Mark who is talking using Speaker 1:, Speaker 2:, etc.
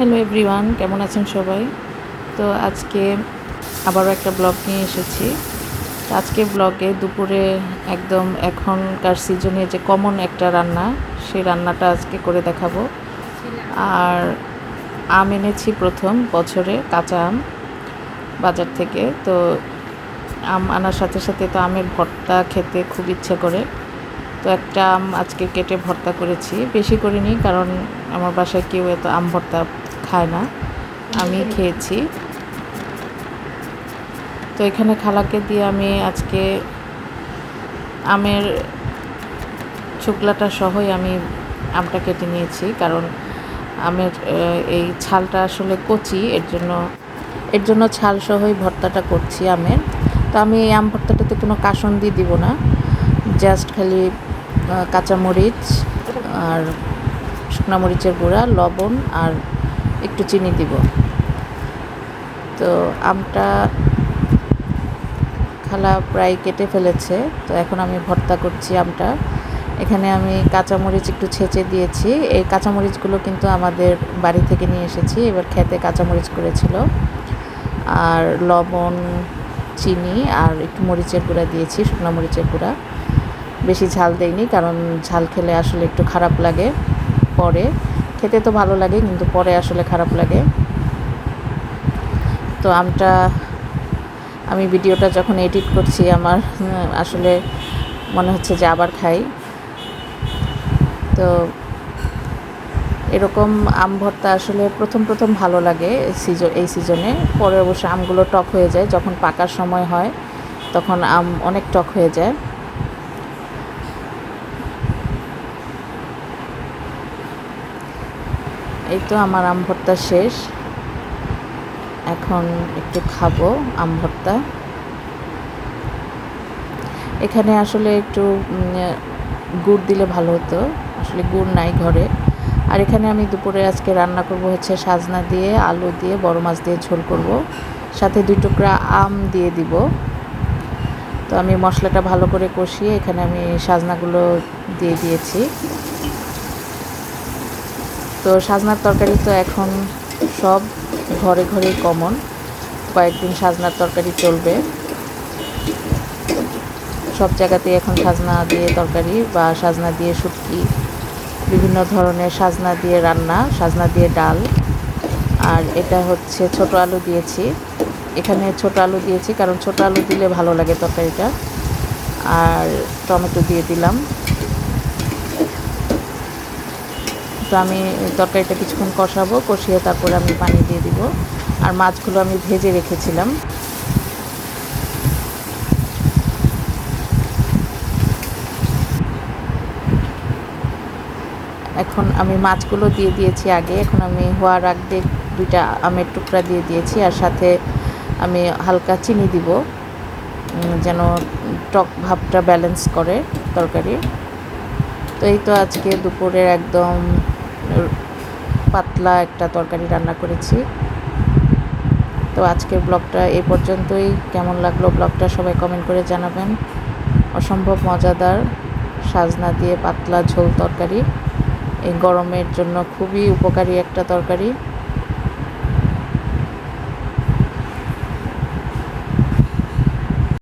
Speaker 1: Hello everyone কেমন আছেন সবাই? তো আজকে আবারও একটা ব্লগ নিয়ে এসেছি। আজকে ব্লগে দুপুরে একদম এখনকার সিজনে যে কমন একটা রান্না, সেই রান্নাটা আজকে করে দেখাবো। আর আম এনেছি প্রথম বছরে, কাঁচা আম বাজার থেকে। তো আম আনার সাথে সাথে তো আমের ভর্তা খেতে খুব ইচ্ছে করে। তো একটা আম আজকে কেটে ভর্তা করেছি। বেশি করিনি, কারণ আমার বাসায় কেউ এত আম ভর্তা খায় না। আমি খেয়েছি। তো এখানে খালাকে দিয়ে আমি আজকে আমের শুকলাটা সহই আমি আমটা কেটে নিয়েছি, কারণ আমের এই ছালটা আসলে কচি, এর জন্য এর জন্য ছাল সহই ভর্তাটা করছি আমের তো আমি এই আম ভর্তাটাতে কোনো কাসন্দি দিব না, জাস্ট খালি কাঁচামরিচ আর শুকনো মরিচের গুঁড়া, লবণ আর একটু চিনি দিব। তো আমটা খালা প্রায় কেটে ফেলেছে, তো এখন আমি ভর্তা করছি আমটা। এখানে আমি কাঁচামরিচ একটু ছেঁচে দিয়েছি। এই কাঁচামরিচগুলো কিন্তু আমাদের বাড়ি থেকে নিয়ে এসেছি, এবার খেতে কাঁচামরিচ করেছিল। আর লবণ, চিনি আর একটু মরিচের গুঁড়া দিয়েছি, শুকনো মরিচের গুঁড়া। বেশি ঝাল দেইনি, কারণ ঝাল খেলে আসলে একটু খারাপ লাগে পরে। খেতে তো ভালো লাগে, কিন্তু পরে আসলে খারাপ লাগে। তো আমটা, আমি ভিডিওটা যখন এডিট করছি, আমার আসলে মনে হচ্ছে যে আবার খাই। তো এরকম আম ভর্তা আসলে প্রথম প্রথম ভালো লাগে সিজন, এই সিজনে। পরে অবশ্য আমগুলো টক হয়ে যায়। যখন পাকার সময় হয়, তখন আম অনেক টক হয়ে যায়। এই তো আমার আম ভর্তা শেষ। এখন একটু খাব আম ভর্তা। এখানে আসলে একটু গুড় দিলে ভালো হতো। আসলে গুড় নাই ঘরে। আর এখানে আমি দুপুরে আজকে রান্না করব হচ্ছে সাজনা দিয়ে, আলু দিয়ে, বড় মাছ দিয়ে ঝোল করব। সাথে দুই টুকরা আম দিয়ে দিব। তো আমি মশলাটা ভালো করে কষিয়ে এখানে আমি সাজনাগুলো দিয়ে দিয়েছি। তো সাজনার তরকারি তো এখন সব ঘরে ঘরে কমন কয়েকদিন সাজনার তরকারি চলবে। সব জায়গাতেই এখন সাজনা দিয়ে তরকারি বা সাজনা দিয়ে শুটকি, বিভিন্ন ধরনের সাজনা দিয়ে রান্না, সাজনা দিয়ে ডাল। আর এটা হচ্ছে ছোট আলু দিয়েছি। এখানে ছোট আলু দিয়েছি কারণ ছোট আলু দিলে ভালো লাগে তরকারিটা। আর টমেটো দিয়ে দিলাম। তো আমি তরকারিটা কিছুক্ষণ কষাবো, কষিয়ে তারপরে আমি পানি দিয়ে দিব। আর মাছগুলো আমি ভেজে রেখেছিলাম। এখন আমি মাছগুলো দিয়ে দিয়েছি আগে। এখন আমি হওয়ার আগে দুইটা আমের টুকরা দিয়ে দিয়েছি আর সাথে আমি হালকা চিনি দিব যেন টক ভাবটা ব্যালেন্স করে তরকারি তো এই তো আজকে দুপুরের একদম পাতলা একটা তরকারি রান্না করেছি। তো আজকের ব্লগটা এ পর্যন্তই। কেমন লাগল ব্লগটা সবাই কমেন্ট করে জানাবেন। অসম্ভব মজাদার সাজনা দিয়ে পাতলা ঝোল তরকারি। এই গরমের জন্য খুবই উপকারী একটা তরকারি।